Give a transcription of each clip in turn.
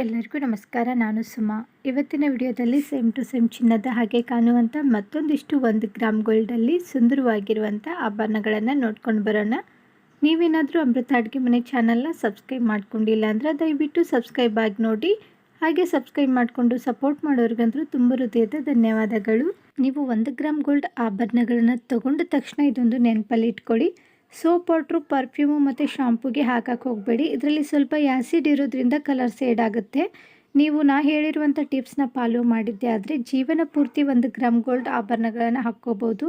ಎಲ್ಲರಿಗೂ ನಮಸ್ಕಾರ, ನಾನು ಸುಮಾ. ಇವತ್ತಿನ ವಿಡಿಯೋದಲ್ಲಿ ಸೇಮ್ ಟು ಸೇಮ್ ಚಿನ್ನದ ಹಾಗೆ ಕಾಣುವಂಥ ಮತ್ತೊಂದಿಷ್ಟು ಒಂದು ಗ್ರಾಮ್ ಗೋಲ್ಡಲ್ಲಿ ಸುಂದರವಾಗಿರುವಂಥ ಆಭರಣಗಳನ್ನು ನೋಡ್ಕೊಂಡು ಬರೋಣ. ನೀವೇನಾದರೂ ಅಮೃತ ಅಡುಗೆ ಮನೆ ಚಾನಲ್ನ ಸಬ್ಸ್ಕ್ರೈಬ್ ಮಾಡ್ಕೊಂಡಿಲ್ಲ ಅಂದರೆ ದಯವಿಟ್ಟು ಸಬ್ಸ್ಕ್ರೈಬ್ ಆಗಿ ನೋಡಿ. ಹಾಗೆ ಸಬ್ಸ್ಕ್ರೈಬ್ ಮಾಡಿಕೊಂಡು ಸಪೋರ್ಟ್ ಮಾಡೋರಿಗಂತೂ ತುಂಬ ಹೃದಯದ ಧನ್ಯವಾದಗಳು. ನೀವು ಒಂದು ಗ್ರಾಮ್ ಗೋಲ್ಡ್ ಆಭರಣಗಳನ್ನು ತಗೊಂಡ ತಕ್ಷಣ ಇದೊಂದು ನೆನಪಲ್ಲಿ ಇಟ್ಕೊಳ್ಳಿ. ಸೋಪ್ ಪೌಡ್ರು ಪರ್ಫ್ಯೂಮು ಮತ್ತು ಶಾಂಪೂಗೆ ಹಾಕಕ್ಕೆ ಹೋಗಬೇಡಿ. ಇದರಲ್ಲಿ ಸ್ವಲ್ಪ ಆ್ಯಸಿಡ್ ಇರೋದ್ರಿಂದ ಕಲರ್ ಸೇಡ್ ಆಗುತ್ತೆ. ನೀವು ನಾ ಹೇಳಿರುವಂಥ ಟಿಪ್ಸ್ನ ಫಾಲೋ ಮಾಡಿದ್ದೆ ಆದರೆ ಜೀವನ ಪೂರ್ತಿ ಒಂದು ಗ್ರಾಮ್ ಗೋಲ್ಡ್ ಆಭರಣಗಳನ್ನು ಹಾಕ್ಕೋಬೋದು.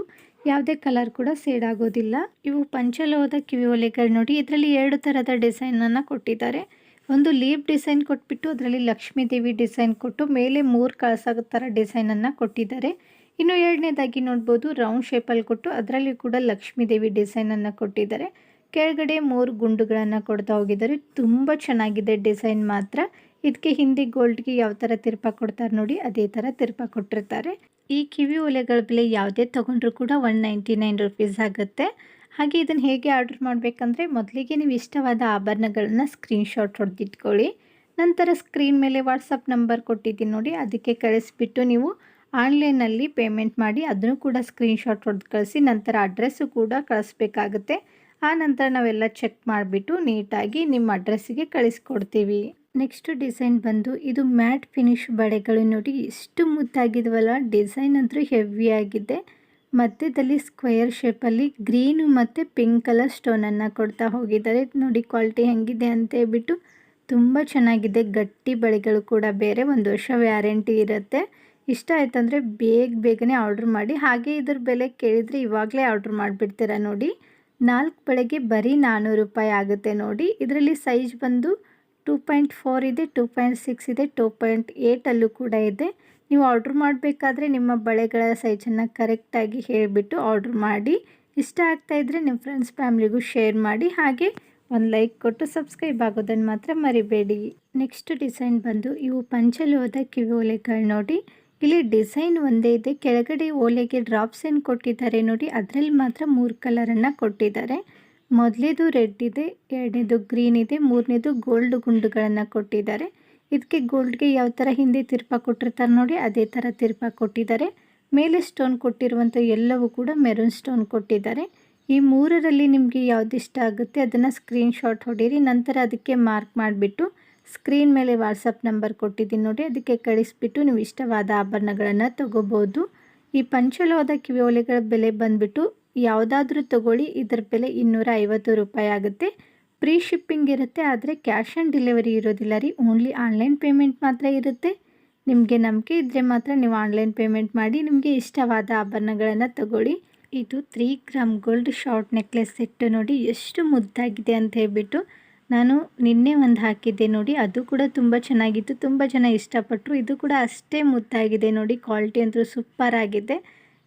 ಯಾವುದೇ ಕಲರ್ ಕೂಡ ಸೇಡ್ ಆಗೋದಿಲ್ಲ. ಇವು ಪಂಚಲೋಹದ ಕಿವಿ ಒಲೆಗಳು ನೋಡಿ, ಇದರಲ್ಲಿ ಎರಡು ಥರದ ಡಿಸೈನನ್ನು ಕೊಟ್ಟಿದ್ದಾರೆ. ಒಂದು ಲೀಪ್ ಡಿಸೈನ್ ಕೊಟ್ಬಿಟ್ಟು, ಅದರಲ್ಲಿ ಲಕ್ಷ್ಮೀ ದೇವಿ ಡಿಸೈನ್ ಕೊಟ್ಟು, ಮೇಲೆ ಮೂರು ಕಳಸ ಥರ ಡಿಸೈನನ್ನು ಕೊಟ್ಟಿದ್ದಾರೆ. ಇನ್ನು ಎರಡನೇದಾಗಿ ನೋಡ್ಬೋದು ರೌಂಡ್ ಶೇಪಲ್ಲಿ ಕೊಟ್ಟು ಅದರಲ್ಲಿ ಕೂಡ ಲಕ್ಷ್ಮೀ ದೇವಿ ಡಿಸೈನನ್ನು ಕೊಟ್ಟಿದ್ದಾರೆ. ಕೆಳಗಡೆ ಮೂರು ಗುಂಡುಗಳನ್ನು ಕೊಡ್ತಾ ಹೋಗಿದ್ದಾರೆ. ತುಂಬ ಚೆನ್ನಾಗಿದೆ ಡಿಸೈನ್ ಮಾತ್ರ. ಇದಕ್ಕೆ ಹಿಂದೆ ಗೋಲ್ಡ್ಗೆ ಯಾವ ಥರ ತಿರ್ಪ ಕೊಡ್ತಾರೆ ನೋಡಿ, ಅದೇ ಥರ ತಿರ್ಪ ಕೊಟ್ಟಿರ್ತಾರೆ. ಈ ಕಿವಿ ಒಲೆಗಳ ಬೆಲೆ ಯಾವುದೇ ತೊಗೊಂಡ್ರು ಕೂಡ ಒನ್ ನೈಂಟಿ ನೈನ್ ರುಪೀಸ್ ಆಗುತ್ತೆ. ಹಾಗೆ ಇದನ್ನು ಹೇಗೆ ಆರ್ಡರ್ ಮಾಡಬೇಕಂದ್ರೆ ಮೊದಲಿಗೆ ನೀವು ಇಷ್ಟವಾದ ಆಭರಣಗಳನ್ನ ಸ್ಕ್ರೀನ್ಶಾಟ್ ಹೊಡೆದಿಟ್ಕೊಳ್ಳಿ ನಂತರ ಸ್ಕ್ರೀನ್ ಮೇಲೆ ವಾಟ್ಸಪ್ ನಂಬರ್ ಕೊಟ್ಟಿದ್ದೀನಿ ನೋಡಿ, ಅದಕ್ಕೆ ಕಳಿಸ್ಬಿಟ್ಟು ನೀವು ಆನ್ಲೈನಲ್ಲಿ ಪೇಮೆಂಟ್ ಮಾಡಿ ಅದನ್ನು ಕೂಡ ಸ್ಕ್ರೀನ್ಶಾಟ್ ಹೊಡೆದು ಕಳಿಸಿ ನಂತರ ಅಡ್ರೆಸ್ಸು ಕೂಡ ಕಳಿಸ್ಬೇಕಾಗುತ್ತೆ. ಆ ನಂತರ ನಾವೆಲ್ಲ ಚೆಕ್ ಮಾಡಿಬಿಟ್ಟು ನೀಟಾಗಿ ನಿಮ್ಮ ಅಡ್ರೆಸ್ಸಿಗೆ ಕಳಿಸ್ಕೊಡ್ತೀವಿ. ನೆಕ್ಸ್ಟ್ ಡಿಸೈನ್ ಬಂದು ಇದು ಮ್ಯಾಟ್ ಫಿನಿಶ್ ಬಳೆಗಳು ನೋಡಿ ಎಷ್ಟು ಮುದ್ದಾಗಿದ್ವಲ್ಲ, ಡಿಸೈನ್ ಅಂತೂ ಹೆವಿಯಾಗಿದೆ ಮಧ್ಯದಲ್ಲಿ ಸ್ಕ್ವೇರ್ ಶೇಪಲ್ಲಿ ಗ್ರೀನು ಮತ್ತು ಪಿಂಕ್ ಕಲರ್ ಸ್ಟೋನನ್ನು ಕೊಡ್ತಾ ಹೋಗಿದ್ದಾರೆ. ನೋಡಿ ಕ್ವಾಲಿಟಿ ಹೆಂಗಿದೆ ಅಂತ ಹೇಳ್ಬಿಟ್ಟು ತುಂಬ ಚೆನ್ನಾಗಿದೆ. ಗಟ್ಟಿ ಬಳೆಗಳು ಕೂಡ ಬೇರೆ, ಒಂದು ವರ್ಷ ವ್ಯಾರಂಟಿ ಇರುತ್ತೆ. ಇಷ್ಟ ಆಯ್ತಂದರೆ ಬೇಗ ಬೇಗನೆ ಆರ್ಡ್ರ್ ಮಾಡಿ. ಹಾಗೆ ಇದ್ರ ಬೆಲೆ ಕೇಳಿದರೆ ಇವಾಗಲೇ ಆರ್ಡ್ರ್ ಮಾಡಿಬಿಡ್ತೀರ ನೋಡಿ. ನಾಲ್ಕು ಬೆಳಗ್ಗೆ ಬರೀ ನಾನ್ನೂರು ರೂಪಾಯಿ ಆಗುತ್ತೆ ನೋಡಿ. ಇದರಲ್ಲಿ ಸೈಜ್ ಬಂದು ಟೂ ಪಾಯಿಂಟ್ ಫೋರ್ ಇದೆ ಟೂ ಪಾಯಿಂಟ್ ಸಿಕ್ಸ್ ಇದೆ ಟೂ ಪಾಯಿಂಟ್ ಏಯ್ಟಲ್ಲೂ ಕೂಡ ಇದೆ. ನೀವು ಆರ್ಡ್ರ್ ಮಾಡಬೇಕಾದ್ರೆ ನಿಮ್ಮ ಬಳೆಗಳ ಸೈಜನ್ನು ಕರೆಕ್ಟಾಗಿ ಹೇಳಿಬಿಟ್ಟು ಆರ್ಡ್ರ್ ಮಾಡಿ. ಇಷ್ಟ ಆಗ್ತಾಯಿದ್ರೆ ನಿಮ್ಮ ಫ್ರೆಂಡ್ಸ್ ಫ್ಯಾಮ್ಲಿಗೂ ಶೇರ್ ಮಾಡಿ. ಹಾಗೆ ಒಂದು ಲೈಕ್ ಕೊಟ್ಟು ಸಬ್ಸ್ಕ್ರೈಬ್ ಆಗೋದನ್ನು ಮಾತ್ರ ಮರಿಬೇಡಿ. ನೆಕ್ಸ್ಟ್ ಡಿಸೈನ್ ಬಂದು ಇವು ಪಂಚಲೋಹದ ಕಿವಿ ಒಲೆಗಳು ನೋಡಿ. ಇಲ್ಲಿ ಡಿಸೈನ್ ಒಂದೇ ಇದೆ. ಕೆಳಗಡೆ ಓಲೆಗೆ ಡ್ರಾಪ್ಸ್ ಏನು ಕೊಟ್ಟಿದ್ದಾರೆ ನೋಡಿ. ಅದರಲ್ಲಿ ಮಾತ್ರ ಮೂರು ಕಲರನ್ನು ಕೊಟ್ಟಿದ್ದಾರೆ. ಮೊದಲೇದು ರೆಡ್ ಇದೆ, ಎರಡನೇದು ಗ್ರೀನ್ ಇದೆ, ಮೂರನೇದು ಗೋಲ್ಡ್ ಗುಂಡುಗಳನ್ನು ಕೊಟ್ಟಿದ್ದಾರೆ. ಇದಕ್ಕೆ ಗೋಲ್ಡ್ಗೆ ಯಾವ ಥರ ಹಿಂದೆ ತಿರ್ಪ ಕೊಟ್ಟಿರ್ತಾರೆ ನೋಡಿ, ಅದೇ ಥರ ತಿರ್ಪ ಕೊಟ್ಟಿದ್ದಾರೆ. ಮೇಲೆ ಸ್ಟೋನ್ ಕೊಟ್ಟಿರುವಂಥ ಎಲ್ಲವೂ ಕೂಡ ಮೆರೂನ್ ಸ್ಟೋನ್ ಕೊಟ್ಟಿದ್ದಾರೆ. ಈ ಮೂರರಲ್ಲಿ ನಿಮಗೆ ಯಾವ್ದು ಇಷ್ಟ ಆಗುತ್ತೆ ಅದನ್ನು ಸ್ಕ್ರೀನ್ಶಾಟ್ ಹೊಡೀರಿ, ನಂತರ ಅದಕ್ಕೆ ಮಾರ್ಕ್ ಮಾಡಿಬಿಟ್ಟು ಸ್ಕ್ರೀನ್ ಮೇಲೆ ವಾಟ್ಸಪ್ ನಂಬರ್ ಕೊಟ್ಟಿದ್ದೀನಿ ನೋಡಿ, ಅದಕ್ಕೆ ಕಳಿಸ್ಬಿಟ್ಟು ನೀವು ಇಷ್ಟವಾದ ಆಭರಣಗಳನ್ನು ತೊಗೋಬೋದು. ಈ ಪಂಚಲೋದ ಕಿವಿಯೋಲೆಗಳ ಬೆಲೆ ಬಂದುಬಿಟ್ಟು ಯಾವುದಾದ್ರೂ ತಗೊಳ್ಳಿ, ಇದರ ಬೆಲೆ ಇನ್ನೂರ ಐವತ್ತು ರೂಪಾಯಿ ಆಗುತ್ತೆ. ಪ್ರೀ ಶಿಪ್ಪಿಂಗ್ ಇರುತ್ತೆ, ಆದರೆ ಕ್ಯಾಶ್ ಆನ್ ಡೆಲಿವರಿ ಇರೋದಿಲ್ಲ ರೀ, ಓನ್ಲಿ ಆನ್ಲೈನ್ ಪೇಮೆಂಟ್ ಮಾತ್ರ ಇರುತ್ತೆ. ನಿಮಗೆ ನಂಬಿಕೆ ಇದ್ದರೆ ಮಾತ್ರ ನೀವು ಆನ್ಲೈನ್ ಪೇಮೆಂಟ್ ಮಾಡಿ, ನಿಮಗೆ ಇಷ್ಟವಾದ ಆಭರಣಗಳನ್ನು ತಗೊಳ್ಳಿ. ಇದು three gram gold short necklace set ನೋಡಿ, ಎಷ್ಟು ಮುದ್ದಾಗಿದೆ ಅಂತ ಹೇಳ್ಬಿಟ್ಟು ನಾನು ನಿನ್ನೆ ಒಂದು ಹಾಕಿದ್ದೆ ನೋಡಿ, ಅದು ಕೂಡ ತುಂಬ ಚೆನ್ನಾಗಿತ್ತು, ತುಂಬ ಜನ ಇಷ್ಟಪಟ್ಟರು ಇದು ಕೂಡ ಅಷ್ಟೇ ಮುದ್ದಾಗಿದೆ ನೋಡಿ, ಕ್ವಾಲಿಟಿ ಅಂತೂ ಸೂಪರ್ ಆಗಿದೆ.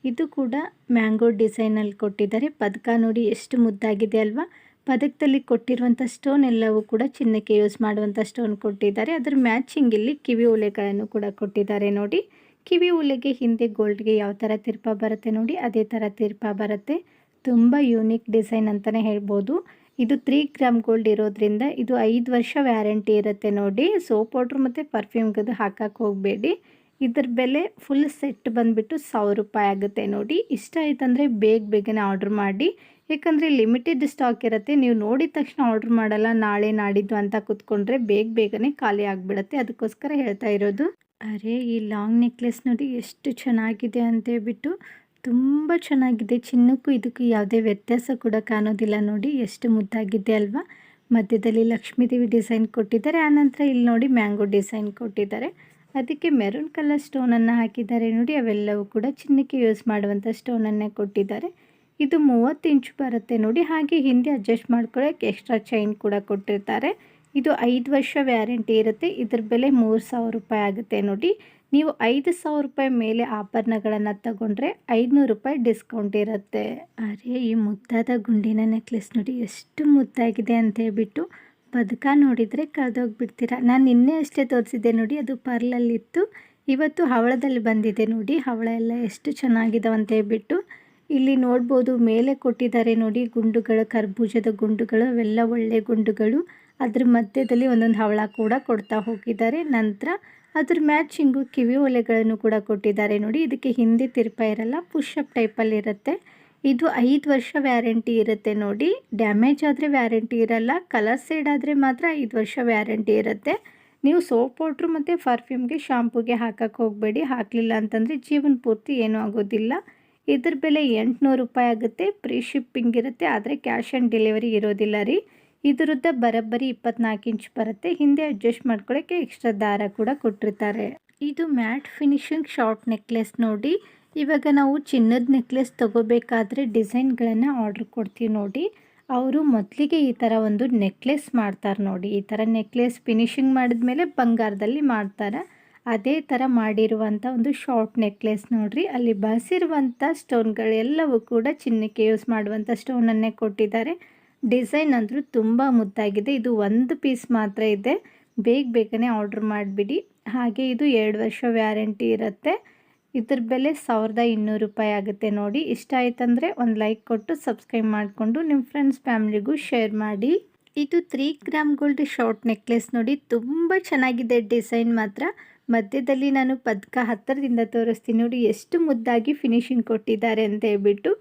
ಇದು ಕೂಡ ಮ್ಯಾಂಗೋ ಡಿಸೈನಲ್ಲಿ ಕೊಟ್ಟಿದ್ದಾರೆ. ಪದಕ ನೋಡಿ ಎಷ್ಟು ಮುದ್ದಾಗಿದೆ ಅಲ್ವಾ? ಪದಕದಲ್ಲಿ ಕೊಟ್ಟಿರುವಂಥ ಸ್ಟೋನ್ ಎಲ್ಲವೂ ಕೂಡ ಚಿನ್ನಕ್ಕೆ ಯೂಸ್ ಮಾಡುವಂಥ ಸ್ಟೋನ್ ಕೊಟ್ಟಿದ್ದಾರೆ. ಅದರ ಮ್ಯಾಚಿಂಗ್ ಇಲ್ಲಿ ಕಿವಿ ಉಲೆಗಳನ್ನು ಕೂಡ ಕೊಟ್ಟಿದ್ದಾರೆ ನೋಡಿ. ಕಿವಿ ಉಲೆಗೆ ಹಿಂದೆ ಗೋಲ್ಡ್ಗೆ ಯಾವ ಥರ ತಿರ್ಪ ಬರುತ್ತೆ ನೋಡಿ, ಅದೇ ಥರ ತಿರ್ಪ ಬರುತ್ತೆ. ತುಂಬ ಯೂನಿಕ್ ಡಿಸೈನ್ ಅಂತಲೇ ಹೇಳ್ಬೋದು. ಇದು ತ್ರೀ ಗ್ರಾಮ್ ಗೋಲ್ಡ್ ಇರೋದ್ರಿಂದ ಇದು ಐದು ವರ್ಷ ವ್ಯಾರಂಟಿ ಇರುತ್ತೆ ನೋಡಿ. ಸೋಪ್ ಪೌಡ್ರ್ ಮತ್ತು ಪರ್ಫ್ಯೂಮ್ಗದು ಹಾಕಕ್ಕೆ ಹೋಗಬೇಡಿ. ಇದ್ರ ಬೆಲೆ ಫುಲ್ ಸೆಟ್ ಬಂದುಬಿಟ್ಟು ಸಾವಿರ ರೂಪಾಯಿ ಆಗುತ್ತೆ ನೋಡಿ. ಇಷ್ಟ ಆಯ್ತಂದರೆ ಬೇಗ ಬೇಗನೆ ಆರ್ಡ್ರ್ ಮಾಡಿ. ಯಾಕಂದರೆ ಲಿಮಿಟೆಡ್ ಸ್ಟಾಕ್ ಇರುತ್ತೆ. ನೀವು ನೋಡಿದ ತಕ್ಷಣ ಆರ್ಡ್ರ್ ಮಾಡಲ್ಲ, ನಾಳೆ ನಾಡಿದ್ದು ಅಂತ ಕೂತ್ಕೊಂಡ್ರೆ ಬೇಗ ಬೇಗನೆ ಖಾಲಿ ಆಗಿಬಿಡುತ್ತೆ. ಅದಕ್ಕೋಸ್ಕರ ಹೇಳ್ತಾ ಇರೋದು. ಅರೆ, ಈ ಲಾಂಗ್ ನೆಕ್ಲೆಸ್ ನೋಡಿ ಎಷ್ಟು ಚೆನ್ನಾಗಿದೆ ಅಂತ ಹೇಳ್ಬಿಟ್ಟು ತುಂಬ ಚೆನ್ನಾಗಿದೆ. ಚಿನ್ನಕ್ಕೂ ಇದಕ್ಕೂ ಯಾವುದೇ ವ್ಯತ್ಯಾಸ ಕೂಡ ಕಾಣೋದಿಲ್ಲ ನೋಡಿ. ಎಷ್ಟು ಮುದ್ದಾಗಿದೆ ಅಲ್ವಾ? ಮಧ್ಯದಲ್ಲಿ ಲಕ್ಷ್ಮೀದೇವಿ ಡಿಸೈನ್ ಕೊಟ್ಟಿದ್ದಾರೆ. ಆನಂತರ ಇಲ್ಲಿ ನೋಡಿ ಮ್ಯಾಂಗೋ ಡಿಸೈನ್ ಕೊಟ್ಟಿದ್ದಾರೆ. ಅದಕ್ಕೆ ಮೆರೂನ್ ಕಲರ್ ಸ್ಟೋನನ್ನು ಹಾಕಿದ್ದಾರೆ ನೋಡಿ. ಅವೆಲ್ಲವೂ ಕೂಡ ಚಿನ್ನಕ್ಕೆ ಯೂಸ್ ಮಾಡುವಂಥ ಸ್ಟೋನನ್ನೇ ಕೊಟ್ಟಿದ್ದಾರೆ. ಇದು ಮೂವತ್ತು ಇಂಚು ಬರುತ್ತೆ ನೋಡಿ. ಹಾಗೆ ಹಿಂದೆ ಅಡ್ಜಸ್ಟ್ ಮಾಡ್ಕೊಳ್ಳೋಕ್ಕೆ ಎಕ್ಸ್ಟ್ರಾ ಚೈನ್ ಕೂಡ ಕೊಟ್ಟಿರ್ತಾರೆ. ಇದು ಐದು ವರ್ಷ ವ್ಯಾರಂಟಿ ಇರುತ್ತೆ. ಇದ್ರ ಬೆಲೆ ಮೂರು ಸಾವಿರ ರೂಪಾಯಿ ಆಗುತ್ತೆ ನೋಡಿ. ನೀವು ಐದು ಸಾವಿರ ರೂಪಾಯಿ ಮೇಲೆ ಆಭರಣಗಳನ್ನು ತಗೊಂಡ್ರೆ ಐದುನೂರು ರೂಪಾಯಿ ಡಿಸ್ಕೌಂಟ್ ಇರುತ್ತೆ. ಅರೆ, ಈ ಮುದ್ದಾದ ಗುಂಡಿನ ನೆಕ್ಲೆಸ್ ನೋಡಿ ಎಷ್ಟು ಮುದ್ದಾಗಿದೆ ಅಂತ ಹೇಳ್ಬಿಟ್ಟು ಬದುಕ ನೋಡಿದರೆ ಕಳೆದೋಗ್ಬಿಡ್ತೀರ. ನಾನು ನಿನ್ನೆ ಅಷ್ಟೇ ತೋರಿಸಿದ್ದೆ ನೋಡಿ, ಅದು ಪರ್ಲಲ್ಲಿತ್ತು. ಇವತ್ತು ಹವಳದಲ್ಲಿ ಬಂದಿದೆ ನೋಡಿ, ಹವಳ ಎಲ್ಲ ಎಷ್ಟು ಚೆನ್ನಾಗಿದಾವೆ ಅಂತ ಹೇಳ್ಬಿಟ್ಟು. ಇಲ್ಲಿ ನೋಡ್ಬೋದು ಮೇಲೆ ಕೊಟ್ಟಿದ್ದಾರೆ ನೋಡಿ, ಗುಂಡುಗಳು, ಕರ್ಬೂಜದ ಗುಂಡುಗಳು, ಅವೆಲ್ಲ ಒಳ್ಳೆ ಗುಂಡುಗಳು. ಅದ್ರ ಮಧ್ಯದಲ್ಲಿ ಒಂದೊಂದು ಹವಳ ಕೂಡ ಕೊಡ್ತಾ ಹೋಗಿದ್ದಾರೆ. ನಂತರ ಅದ್ರ ಮ್ಯಾಚಿಂಗು ಕಿವಿ ಒಲೆಗಳನ್ನು ಕೂಡ ಕೊಟ್ಟಿದ್ದಾರೆ ನೋಡಿ. ಇದಕ್ಕೆ ಹಿಂದೆ ತಿರುಪ ಇರಲ್ಲ ಪುಷಪ್ ಟೈಪಲ್ಲಿ ಇರುತ್ತೆ. ಇದು ಐದು ವರ್ಷ ವ್ಯಾರಂಟಿ ಇರುತ್ತೆ ನೋಡಿ. ಡ್ಯಾಮೇಜ್ ಆದರೆ ವ್ಯಾರಂಟಿ ಇರಲ್ಲ ಕಲರ್ ಸೇಡ್ ಆದರೆ ಮಾತ್ರ ಐದು ವರ್ಷ ವ್ಯಾರಂಟಿ ಇರುತ್ತೆ. ನೀವು ಸೋಪ್ ಪೌಡ್ರು ಮತ್ತು ಪರ್ಫ್ಯೂಮ್ಗೆ ಶಾಂಪೂಗೆ ಹಾಕಕ್ಕೆ ಹೋಗಬೇಡಿ. ಹಾಕಲಿಲ್ಲ ಅಂತಂದರೆ ಜೀವನ ಪೂರ್ತಿ ಏನೂ ಆಗೋದಿಲ್ಲ. ಇದ್ರ ಬೆಲೆ ಎಂಟುನೂರು ರೂಪಾಯಿ ಆಗುತ್ತೆ. ಪ್ರೀ ಶಿಪ್ಪಿಂಗ್ ಇರುತ್ತೆ, ಆದರೆ ಕ್ಯಾಶ್ ಆನ್ ಡೆಲಿವರಿ ಇರೋದಿಲ್ಲ ರೀ. ಇದರದ್ದ ಬರೋಬ್ಬರಿ ಇಪ್ಪತ್ನಾಲ್ಕು ಇಂಚ್ ಬರುತ್ತೆ. ಹಿಂದೆ ಅಡ್ಜಸ್ಟ್ ಮಾಡ್ಕೊಳ್ಳೋಕ್ಕೆ ಎಕ್ಸ್ಟ್ರಾ ದಾರ ಕೂಡ ಕೊಟ್ಟಿರ್ತಾರೆ. ಇದು ಮ್ಯಾಟ್ ಫಿನಿಶಿಂಗ್ ಶಾರ್ಟ್ ನೆಕ್ಲೆಸ್ ನೋಡಿ. ಇವಾಗ ನಾವು ಚಿನ್ನದ ನೆಕ್ಲೆಸ್ ತೊಗೋಬೇಕಾದ್ರೆ ಡಿಸೈನ್ಗಳನ್ನು ಆರ್ಡ್ರ್ ಕೊಡ್ತೀವಿ ನೋಡಿ. ಅವರು ಮೊದಲಿಗೆ ಈ ಥರ ಒಂದು ನೆಕ್ಲೆಸ್ ಮಾಡ್ತಾರೆ ನೋಡಿ. ಈ ಥರ ನೆಕ್ಲೆಸ್ ಫಿನಿಶಿಂಗ್ ಮಾಡಿದ್ಮೇಲೆ ಬಂಗಾರದಲ್ಲಿ ಮಾಡ್ತಾರೆ. ಅದೇ ಥರ ಮಾಡಿರುವಂಥ ಒಂದು ಶಾರ್ಟ್ ನೆಕ್ಲೆಸ್ ನೋಡ್ರಿ. ಅಲ್ಲಿ ಬಸಿರುವಂಥ ಸ್ಟೋನ್ಗಳೆಲ್ಲವೂ ಕೂಡ ಚಿನ್ನಕ್ಕೆ ಯೂಸ್ ಮಾಡುವಂಥ ಸ್ಟೋನನ್ನೇ ಕೊಟ್ಟಿದ್ದಾರೆ. ಡಿಸೈನ್ ಅಂದರೂ ತುಂಬ ಮುದ್ದಾಗಿದೆ. ಇದು ಒಂದು ಪೀಸ್ ಮಾತ್ರ ಇದೆ. ಬೇಗ ಬೇಗನೆ ಆರ್ಡ್ರ್ ಮಾಡಿಬಿಡಿ. ಹಾಗೆ ಇದು ಎರಡು ವರ್ಷ ವ್ಯಾರಂಟಿ ಇರುತ್ತೆ. ಇದ್ರ ಬೆಲೆ ಸಾವಿರದ ಇನ್ನೂರು ರೂಪಾಯಿ ಆಗುತ್ತೆ ನೋಡಿ. ಇಷ್ಟ ಆಯ್ತಂದರೆ ಒಂದು ಲೈಕ್ ಕೊಟ್ಟು ಸಬ್ಸ್ಕ್ರೈಬ್ ಮಾಡಿಕೊಂಡು ನಿಮ್ಮ ಫ್ರೆಂಡ್ಸ್ ಫ್ಯಾಮ್ಲಿಗೂ ಶೇರ್ ಮಾಡಿ. ಇದು three gram gold short necklace ನೋಡಿ. ತುಂಬ ಚೆನ್ನಾಗಿದೆ ಡಿಸೈನ್ ಮಾತ್ರ. ಮಧ್ಯದಲ್ಲಿ ನಾನು ಪದಕ ಹತ್ತಿರದಿಂದ ತೋರಿಸ್ತೀನಿ ನೋಡಿ. ಎಷ್ಟು ಮುದ್ದಾಗಿ ಫಿನಿಶಿಂಗ್ ಕೊಟ್ಟಿದ್ದಾರೆ ಅಂತ ಹೇಳ್ಬಿಟ್ಟು.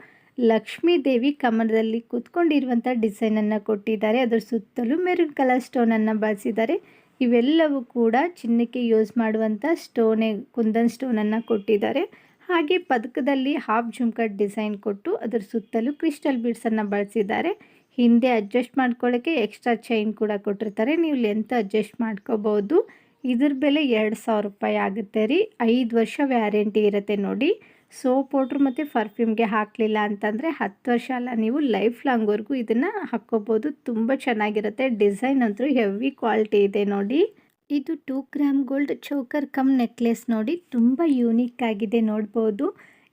ಲಕ್ಷ್ಮೀ ದೇವಿ ಕಮಲದಲ್ಲಿ ಕೂತ್ಕೊಂಡಿರುವಂಥ ಡಿಸೈನನ್ನು ಕೊಟ್ಟಿದ್ದಾರೆ. ಅದರ ಸುತ್ತಲೂ ಮೆರೂನ್ ಕಲರ್ ಸ್ಟೋನನ್ನು ಬಳಸಿದ್ದಾರೆ. ಇವೆಲ್ಲವೂ ಕೂಡ ಚಿನ್ನಕ್ಕೆ ಯೂಸ್ ಮಾಡುವಂಥ ಸ್ಟೋನೆ, ಕುಂದನ್ ಸ್ಟೋನನ್ನು ಕೊಟ್ಟಿದ್ದಾರೆ. ಹಾಗೆ ಪದಕದಲ್ಲಿ ಹಾಫ್ ಜುಮ್ಕಟ್ ಡಿಸೈನ್ ಕೊಟ್ಟು ಅದರ ಸುತ್ತಲೂ ಕ್ರಿಸ್ಟಲ್ ಬೀಡ್ಸನ್ನು ಬಳಸಿದ್ದಾರೆ. ಹಿಂದೆ ಅಡ್ಜಸ್ಟ್ ಮಾಡ್ಕೊಳ್ಳೋಕ್ಕೆ ಎಕ್ಸ್ಟ್ರಾ ಚೈನ್ ಕೂಡ ಕೊಟ್ಟಿರ್ತಾರೆ. ನೀವು ಲೆಂತ್ ಅಡ್ಜಸ್ಟ್ ಮಾಡ್ಕೋಬೋದು. ಇದ್ರ ಬೆಲೆ ಎರಡು ಸಾವಿರ ರೂಪಾಯಿ ಆಗುತ್ತೆ ರೀ. ಐದು ವರ್ಷ ವ್ಯಾರಂಟಿ ಇರುತ್ತೆ ನೋಡಿ. ಸೋಪ್ ಪೌಡ್ರ್ ಮತ್ತು ಪರ್ಫ್ಯೂಮ್ಗೆ ಹಾಕಲಿಲ್ಲ ಅಂತಂದರೆ ಹತ್ತು ವರ್ಷ ಅಲ್ಲ, ನೀವು ಲೈಫ್ ಲಾಂಗ್ವರೆಗೂ ಇದನ್ನು ಹಾಕ್ಕೋಬೋದು. ತುಂಬ ಚೆನ್ನಾಗಿರುತ್ತೆ. ಡಿಸೈನ್ ಅಂತೂ ಹೆವಿ ಕ್ವಾಲಿಟಿ ಇದೆ ನೋಡಿ. ಇದು two gram gold choker cum necklace ನೋಡಿ. ತುಂಬ ಯೂನಿಕ್ ಆಗಿದೆ ನೋಡ್ಬೋದು.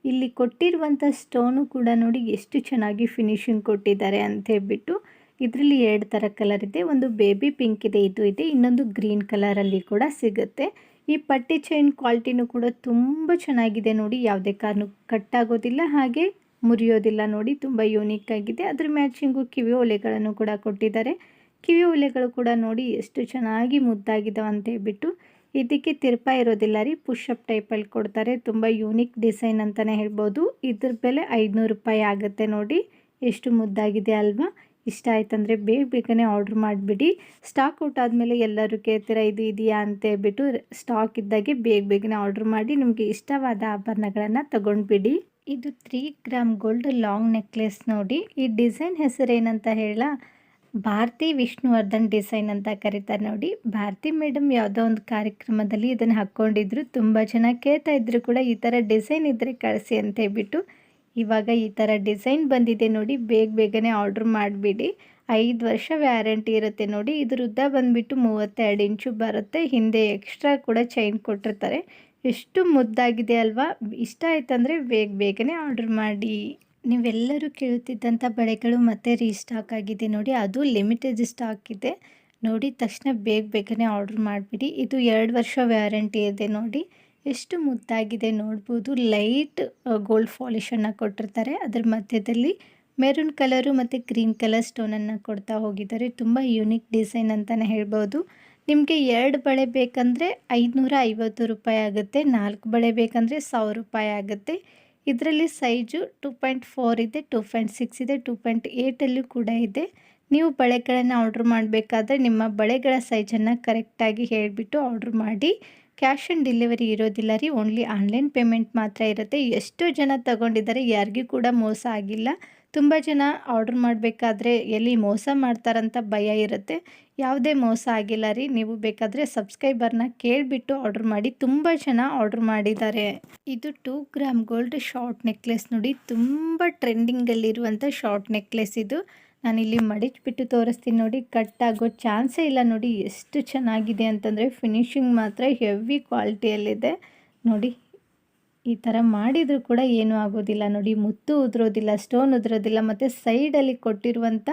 ಇಲ್ಲಿ ಕೊಟ್ಟಿರುವಂಥ ಸ್ಟೋನು ಕೂಡ ನೋಡಿ ಎಷ್ಟು ಚೆನ್ನಾಗಿ ಫಿನಿಶಿಂಗ್ ಕೊಟ್ಟಿದ್ದಾರೆ ಅಂತ ಹೇಳ್ಬಿಟ್ಟು. ಇದರಲ್ಲಿ ಎರಡು ಥರ ಕಲರ್ ಇದೆ. ಒಂದು ಬೇಬಿ ಪಿಂಕ್ ಇದೆ, ಇದು ಇದೆ. ಇನ್ನೊಂದು ಗ್ರೀನ್ ಕಲರಲ್ಲಿ ಕೂಡ ಸಿಗುತ್ತೆ. ಈ ಪಟ್ಟಿ ಚೈನ್ ಕ್ವಾಲಿಟಿನೂ ಕೂಡ ತುಂಬ ಚೆನ್ನಾಗಿದೆ ನೋಡಿ. ಯಾವುದೇ ಕಾರಣಕ್ಕೂ ಕಟ್ಟಾಗೋದಿಲ್ಲ ಹಾಗೆ ಮುರಿಯೋದಿಲ್ಲ ನೋಡಿ. ತುಂಬ ಯೂನಿಕ್ ಆಗಿದೆ. ಅದ್ರ ಮ್ಯಾಚಿಂಗು ಕಿವಿ ಒಲೆಗಳನ್ನು ಕೂಡ ಕೊಟ್ಟಿದ್ದಾರೆ. ಕಿವಿ ಒಲೆಗಳು ಕೂಡ ನೋಡಿ ಎಷ್ಟು ಚೆನ್ನಾಗಿ ಮುದ್ದಾಗಿದ್ದಾವೆ ಅಂತ ಹೇಳ್ಬಿಟ್ಟು. ಇದಕ್ಕೆ ತಿರ್ಪ ಇರೋದಿಲ್ಲ ರೀ. ಪುಷಪ್ ಟೈಪಲ್ಲಿ ಕೊಡ್ತಾರೆ. ತುಂಬ ಯೂನಿಕ್ ಡಿಸೈನ್ ಅಂತಲೇ ಹೇಳ್ಬೋದು. ಇದ್ರ ಬೆಲೆ ಐದುನೂರು ರೂಪಾಯಿ ಆಗುತ್ತೆ ನೋಡಿ. ಎಷ್ಟು ಮುದ್ದಾಗಿದೆ ಅಲ್ವಾ? ಇಷ್ಟ ಆಯ್ತಂದರೆ ಬೇಗ ಬೇಗನೆ ಆರ್ಡ್ರ್ ಮಾಡಿಬಿಡಿ. ಸ್ಟಾಕ್ ಔಟ್ ಆದಮೇಲೆ ಎಲ್ಲರೂ ಕೇಳ್ತೀರ, ಇದು ಇದೆಯಾ? ಅಂತ ಹೇಳ್ಬಿಟ್ಟು ಸ್ಟಾಕ್ ಇದ್ದಾಗೆ ಬೇಗ ಬೇಗನೆ ಆರ್ಡ್ರ್ ಮಾಡಿ ನಿಮಗೆ ಇಷ್ಟವಾದ ಆಭರಣಗಳನ್ನು ತಗೊಂಡ್ಬಿಡಿ. ಇದು three gram gold long necklace ನೋಡಿ. ಈ ಡಿಸೈನ್ ಹೆಸರೇನಂತ ಹೇಳ? ಭಾರತಿ ವಿಷ್ಣುವರ್ಧನ್ ಡಿಸೈನ್ ಅಂತ ಕರೀತಾರೆ ನೋಡಿ. ಭಾರತಿ ಮೇಡಮ್ ಯಾವುದೋ ಒಂದು ಕಾರ್ಯಕ್ರಮದಲ್ಲಿ ಇದನ್ನು ಹಾಕ್ಕೊಂಡಿದ್ರು ತುಂಬ ಜನ ಕೇಳ್ತಾ ಇದ್ರು ಕೂಡ ಈ ಥರ ಡಿಸೈನ್ ಇದ್ದರೆ ಕಳಿಸಿ ಅಂತ ಹೇಳ್ಬಿಟ್ಟು ಇವಾಗ ಈ ಥರ ಡಿಸೈನ್ ಬಂದಿದೆ ನೋಡಿ, ಬೇಗ ಬೇಗನೆ ಆರ್ಡ್ರ್ ಮಾಡಿಬಿಡಿ. ಐದು ವರ್ಷ ವ್ಯಾರಂಟಿ ಇರುತ್ತೆ ನೋಡಿ ಇದ್ರ ಉದ್ದ ಬಂದುಬಿಟ್ಟು ಮೂವತ್ತೆರಡು ಇಂಚು ಬರುತ್ತೆ. ಹಿಂದೆ ಎಕ್ಸ್ಟ್ರಾ ಕೂಡ ಚೈನ್ ಕೊಟ್ಟಿರ್ತಾರೆ. ಎಷ್ಟು ಮುದ್ದಾಗಿದೆ ಅಲ್ವಾ? ಇಷ್ಟ ಆಯ್ತಂದರೆ ಬೇಗ ಬೇಗನೆ ಆರ್ಡ್ರ್ ಮಾಡಿ. ನೀವೆಲ್ಲರೂ ಕೇಳುತ್ತಿದ್ದಂಥ ಬಳೆಗಳು ಮತ್ತೆ ರೀಸ್ಟಾಕ್ ಆಗಿದೆ ನೋಡಿ, ಅದು ಲಿಮಿಟೆಡ್ ಸ್ಟಾಕ್ ಇದೆ. ನೋಡಿ, ತಕ್ಷಣ ಬೇಗ ಬೇಗನೆ ಆರ್ಡ್ರ್ ಮಾಡಿಬಿಡಿ. ಇದು ಎರಡು ವರ್ಷ ವ್ಯಾರಂಟಿ ಇದೆ ನೋಡಿ. ಎಷ್ಟು ಮುದ್ದಾಗಿದೆ ನೋಡ್ಬೋದು. ಲೈಟ್ ಗೋಲ್ಡ್ ಫಾಲಿಶನ್ನು ಕೊಟ್ಟಿರ್ತಾರೆ. ಅದರ ಮಧ್ಯದಲ್ಲಿ ಮೆರೂನ್ ಕಲರು ಮತ್ತು ಗ್ರೀನ್ ಕಲರ್ ಸ್ಟೋನನ್ನು ಕೊಡ್ತಾ ಹೋಗಿದ್ದಾರೆ. ತುಂಬ ಯೂನಿಕ್ ಡಿಸೈನ್ ಅಂತಲೇ ಹೇಳ್ಬೋದು. ನಿಮಗೆ ಎರಡು ಬಳೆ ಬೇಕಂದರೆ ಐದುನೂರ ಐವತ್ತು ರೂಪಾಯಿ ಆಗುತ್ತೆ. ನಾಲ್ಕು ಬಳೆ ಬೇಕಂದರೆ ಸಾವಿರ ರೂಪಾಯಿ ಆಗುತ್ತೆ. ಇದರಲ್ಲಿ ಸೈಜು ಟೂ ಪಾಯಿಂಟ್ ಫೋರ್ ಇದೆ, ಟೂ ಪಾಯಿಂಟ್ ಸಿಕ್ಸ್ ಇದೆ, ಟೂ ಪಾಯಿಂಟ್ ಏಯ್ಟಲ್ಲೂ ಕೂಡ ಇದೆ. ನೀವು ಬಳೆಗಳನ್ನು ಆರ್ಡ್ರ್ ಮಾಡಬೇಕಾದ್ರೆ ನಿಮ್ಮ ಬಳೆಗಳ ಸೈಜನ್ನು ಕರೆಕ್ಟಾಗಿ ಹೇಳಿಬಿಟ್ಟು ಆರ್ಡ್ರ್ ಮಾಡಿ. ಕ್ಯಾಶ್ ಆನ್ ಡೆಲಿವರಿ ಇರೋದಿಲ್ಲ ರೀ, ಓನ್ಲಿ ಆನ್ಲೈನ್ ಪೇಮೆಂಟ್ ಮಾತ್ರ ಇರುತ್ತೆ. ಎಷ್ಟೋ ಜನ ತಗೊಂಡಿದ್ದಾರೆ, ಯಾರಿಗೂ ಕೂಡ ಮೋಸ ಆಗಿಲ್ಲ. ತುಂಬ ಜನ ಆರ್ಡ್ರ್ ಮಾಡಬೇಕಾದ್ರೆ ಎಲ್ಲಿ ಮೋಸ ಮಾಡ್ತಾರಂತ ಭಯ ಇರುತ್ತೆ. ಯಾವುದೇ ಮೋಸ ಆಗಿಲ್ಲ ರೀ, ನೀವು ಬೇಕಾದರೆ ಸಬ್ಸ್ಕ್ರೈಬರ್ನ ಕೇಳಿಬಿಟ್ಟು ಆರ್ಡ್ರ್ ಮಾಡಿ. ತುಂಬ ಜನ ಆರ್ಡ್ರ್ ಮಾಡಿದ್ದಾರೆ. ಇದು two gram gold short necklace ನೋಡಿ, ತುಂಬ ಟ್ರೆಂಡಿಂಗಲ್ಲಿರುವಂಥ ಶಾರ್ಟ್ ನೆಕ್ಲೆಸ್ ಇದು. ನಾನಿಲ್ಲಿ ಮಡಿಚ್ಬಿಟ್ಟು ತೋರಿಸ್ತೀನಿ ನೋಡಿ ಕಟ್ ಆಗೋ ಚಾನ್ಸೇ ಇಲ್ಲ ನೋಡಿ, ಎಷ್ಟು ಚೆನ್ನಾಗಿದೆ ಅಂತಂದರೆ ಫಿನಿಶಿಂಗ್ ಮಾತ್ರ ಹೆವಿ ಕ್ವಾಲಿಟಿಯಲ್ಲಿದೆ ನೋಡಿ, ಈ ಥರ ಮಾಡಿದರೂ ಕೂಡ ಏನೂ ಆಗೋದಿಲ್ಲ ನೋಡಿ, ಮುತ್ತು ಉದುರೋದಿಲ್ಲ ಸ್ಟೋನ್ ಉದುರೋದಿಲ್ಲ, ಮತ್ತು ಸೈಡಲ್ಲಿ ಕೊಟ್ಟಿರುವಂಥ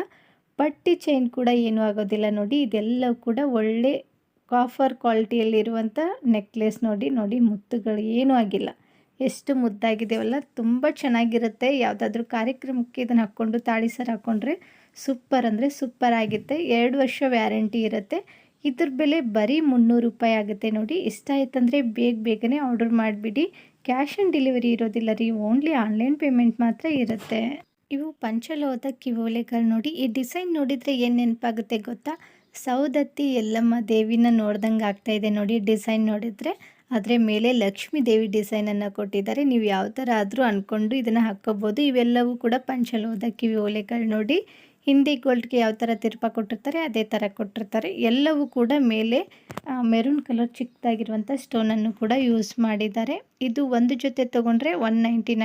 ಪಟ್ಟಿ ಚೈನ್ ಕೂಡ ಏನೂ ಆಗೋದಿಲ್ಲ ನೋಡಿ, ಇದೆಲ್ಲವೂ ಕೂಡ ಒಳ್ಳೆ ಕಾಫರ್ ಕ್ವಾಲಿಟಿಯಲ್ಲಿರುವಂಥ ನೆಕ್ಲೆಸ್ ನೋಡಿ ನೋಡಿ, ಮುತ್ತುಗಳು ಏನೂ ಆಗಿಲ್ಲ. ಎಷ್ಟು ಮುದ್ದಾಗಿದೆವಲ್ಲ, ತುಂಬ ಚೆನ್ನಾಗಿರುತ್ತೆ. ಯಾವುದಾದ್ರೂ ಕಾರ್ಯಕ್ರಮಕ್ಕೆ ಇದನ್ನು ಹಾಕ್ಕೊಂಡು ತಾಳಿ ಸರ್ ಹಾಕ್ಕೊಂಡ್ರೆ ಸೂಪರ್ ಅಂದರೆ ಸೂಪರ್ ಆಗುತ್ತೆ ಎರಡು ವರ್ಷ ವ್ಯಾರಂಟಿ ಇರುತ್ತೆ. ಇದ್ರ ಬೆಲೆ ಬರೀ ಮುನ್ನೂರು ರೂಪಾಯಿ ಆಗುತ್ತೆ ನೋಡಿ. ಇಷ್ಟ ಆಯ್ತಂದರೆ ಬೇಗ ಬೇಗನೆ ಆರ್ಡರ್ ಮಾಡಿಬಿಡಿ. ಕ್ಯಾಶ್ ಆನ್ ಡೆಲಿವರಿ ಇರೋದಿಲ್ಲ ರೀ. ಓನ್ಲಿ ಆನ್ಲೈನ್ ಪೇಮೆಂಟ್ ಮಾತ್ರ ಇರುತ್ತೆ. ಇವು ಪಂಚಲೋಹದ ಕಿವೋಲೆಗಳು ನೋಡಿ. ಈ ಡಿಸೈನ್ ನೋಡಿದರೆ ಏನು ನೆನಪಾಗುತ್ತೆ ಗೊತ್ತಾ? ಸೌದತ್ತಿ ಎಲ್ಲಮ್ಮ ದೇವಿನ ನೋಡ್ದಂಗೆ ಆಗ್ತಾ ಇದೆ ನೋಡಿ ಡಿಸೈನ್ ನೋಡಿದರೆ. ಅದರ ಮೇಲೆ ಲಕ್ಷ್ಮೀ ದೇವಿ ಡಿಸೈನನ್ನು ಕೊಟ್ಟಿದ್ದಾರೆ. ನೀವು ಯಾವ ಥರ ಆದರೂ ಅಂದ್ಕೊಂಡು ಇದನ್ನು ಹಾಕ್ಕೋಬೋದು. ಇವೆಲ್ಲವೂ ಕೂಡ ಪಂಚಲೋಹದ ಕಿವಿ ಓಲೆಗಳು ನೋಡಿ. ಹಿಂದಿ ಗೋಲ್ಡ್ಗೆ ಯಾವ ಥರ ತಿರುಪ ಕೊಟ್ಟಿರ್ತಾರೆ, ಅದೇ ಥರ ಕೊಟ್ಟಿರ್ತಾರೆ. ಎಲ್ಲವೂ ಕೂಡ ಮೇಲೆ ಮೆರೂನ್ ಕಲರ್ ಚಿಕ್ಕದಾಗಿರುವಂಥ ಸ್ಟೋನನ್ನು ಕೂಡ ಯೂಸ್ ಮಾಡಿದ್ದಾರೆ. ಇದು ಒಂದು ಜೊತೆ ತೊಗೊಂಡ್ರೆ ಒನ್ ನೈಂಟಿ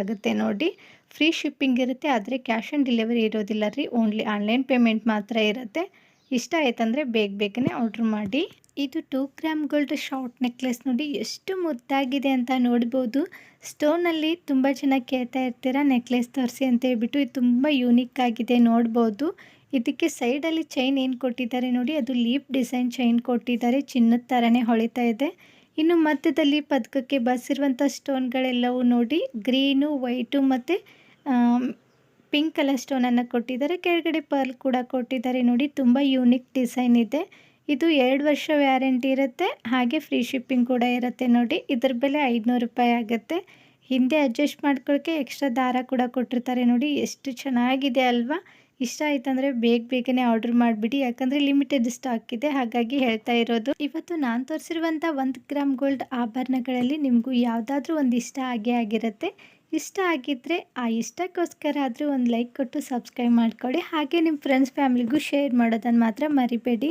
ಆಗುತ್ತೆ ನೋಡಿ. ಫ್ರೀ ಶಿಪ್ಪಿಂಗ್ ಇರುತ್ತೆ, ಆದರೆ ಕ್ಯಾಶ್ ಆನ್ ಡೆಲಿವರಿ ಇರೋದಿಲ್ಲ ರೀ. ಓನ್ಲಿ ಆನ್ಲೈನ್ ಪೇಮೆಂಟ್ ಮಾತ್ರ ಇರುತ್ತೆ. ಇಷ್ಟ ಆಯ್ತಂದರೆ ಬೇಗ ಬೇಗನೆ ಆರ್ಡ್ರ್ ಮಾಡಿ. ಇದು two gram gold short necklace ನೋಡಿ ಎಷ್ಟು ಮುದ್ದಾಗಿದೆ ಅಂತ ನೋಡ್ಬೋದು. ಸ್ಟೋನಲ್ಲಿ ತುಂಬ ಜನ ಕೇಳ್ತಾ ಇರ್ತೀರಾ, ನೆಕ್ಲೆಸ್ ತೋರಿಸಿ ಅಂತ ಹೇಳ್ಬಿಟ್ಟು ಇದು ತುಂಬ ಯೂನಿಕ್ ಆಗಿದೆ ನೋಡ್ಬೋದು. ಇದಕ್ಕೆ ಸೈಡಲ್ಲಿ ಚೈನ್ ಏನು ಕೊಟ್ಟಿದ್ದಾರೆ ನೋಡಿ, ಅದು ಲೀಪ್ ಡಿಸೈನ್ ಚೈನ್ ಕೊಟ್ಟಿದ್ದಾರೆ, ಚಿನ್ನದ ಥರನೇ ಹೊಳಿತಾ ಇದೆ. ಇನ್ನು ಮಧ್ಯದಲ್ಲಿ ಪದಕಕ್ಕೆ ಬಸಿರುವಂಥ ಸ್ಟೋನ್ಗಳೆಲ್ಲವೂ ನೋಡಿ, ಗ್ರೀನು, ವೈಟು ಮತ್ತು ಪಿಂಕ್ ಕಲರ್ ಸ್ಟೋನನ್ನು ಕೊಟ್ಟಿದ್ದಾರೆ. ಕೆಳಗಡೆ ಪರ್ಲ್ ಕೂಡ ಕೊಟ್ಟಿದ್ದಾರೆ ನೋಡಿ, ತುಂಬ ಯೂನಿಕ್ ಡಿಸೈನ್ ಇದೆ. ಇದು ಎರಡು ವರ್ಷ ವ್ಯಾರಂಟಿ ಇರುತ್ತೆ. ಹಾಗೆ ಫ್ರೀ ಶಿಪ್ಪಿಂಗ್ ಕೂಡ ಇರುತ್ತೆ ನೋಡಿ. ಇದ್ರ ಬೆಲೆ ಐದುನೂರು ರೂಪಾಯಿ ಆಗುತ್ತೆ. ಹಿಂದೆ ಅಡ್ಜಸ್ಟ್ ಮಾಡ್ಕೊಳ್ಳೋಕ್ಕೆ ಎಕ್ಸ್ಟ್ರಾ ದಾರ ಕೂಡ ಕೊಟ್ಟಿರ್ತಾರೆ ನೋಡಿ. ಎಷ್ಟು ಚೆನ್ನಾಗಿದೆ ಅಲ್ವಾ? ಇಷ್ಟ ಆಯ್ತಂದರೆ ಬೇಗ ಬೇಗನೆ ಆರ್ಡರ್ ಮಾಡಿಬಿಡಿ. ಯಾಕಂದರೆ ಲಿಮಿಟೆಡ್ ಸ್ಟಾಕ್ ಇದೆ. ಹಾಗಾಗಿ ಹೇಳ್ತಾ ಇರೋದು. ಇವತ್ತು ನಾನು ತೋರಿಸಿರುವಂಥ ಒಂದು ಗ್ರಾಮ್ ಗೋಲ್ಡ್ ಆಭರಣಗಳಲ್ಲಿ ನಿಮಗೂ ಯಾವುದಾದ್ರೂ ಒಂದು ಇಷ್ಟ ಆಗೇ ಆಗಿರುತ್ತೆ. ಇಷ್ಟ ಆಗಿದ್ದರೆ ಆ ಇಷ್ಟಕ್ಕೋಸ್ಕರ ಆದರೂ ಒಂದು ಲೈಕ್ ಕೊಟ್ಟು ಸಬ್ಸ್ಕ್ರೈಬ್ ಮಾಡಿಕೊಡಿ. ಹಾಗೆ ನಿಮ್ಮ ಫ್ರೆಂಡ್ಸ್ ಫ್ಯಾಮಿಲಿಗೂ ಶೇರ್ ಮಾಡೋದನ್ನು ಮಾತ್ರ ಮರಿಬೇಡಿ.